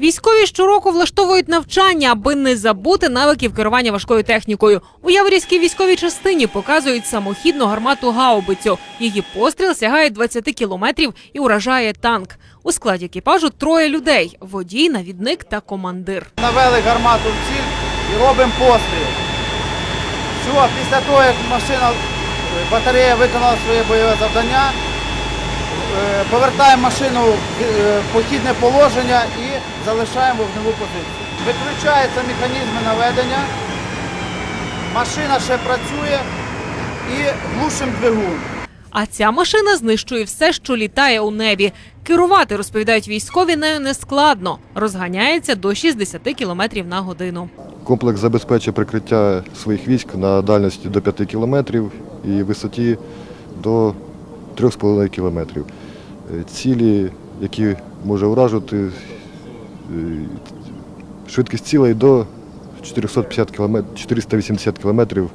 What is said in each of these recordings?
Військові щороку влаштовують навчання, аби не забути навиків керування важкою технікою. У Яворівській військовій частині показують самохідну гармату гаубицю. Її постріл сягає 20 кілометрів і уражає танк. У складі екіпажу троє людей: водій, навідник та командир. Навели гармату в ціль і робимо постріл. Все, після того, як машина, е, батарея виконала своє бойове завдання, е, повертаємо машину в е, похідне положення і залишаємо вогневу позицію. Виключаються механізми наведення, машина ще працює і глушимо двигун. А ця машина знищує все, що літає у небі. Керувати, розповідають військові, нею не складно. Розганяється до 60 кілометрів на годину. Комплекс забезпечує прикриття своїх військ на дальності до 5 кілометрів і висоті до 3,5 кілометрів. Цілі, які може уражувати, е, швидкість цілей до 450 км, 480 кілометрів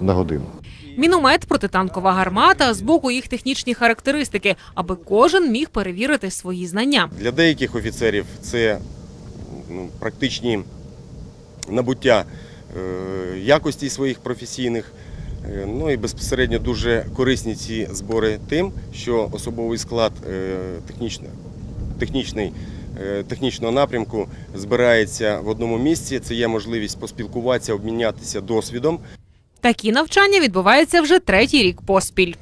на годину. Міномет, протитанкова гармата, з боку їх технічні характеристики, аби кожен міг перевірити свої знання. Для деяких офіцерів це ну, практичні набуття е, якості своїх професійних. Е, Ну і безпосередньо дуже корисні ці збори тим, що особовий склад е, технічно, технічний, е, технічного напрямку збирається в одному місці. Це є можливість поспілкуватися, обмінятися досвідом. Такі навчання відбуваються вже третій рік поспіль.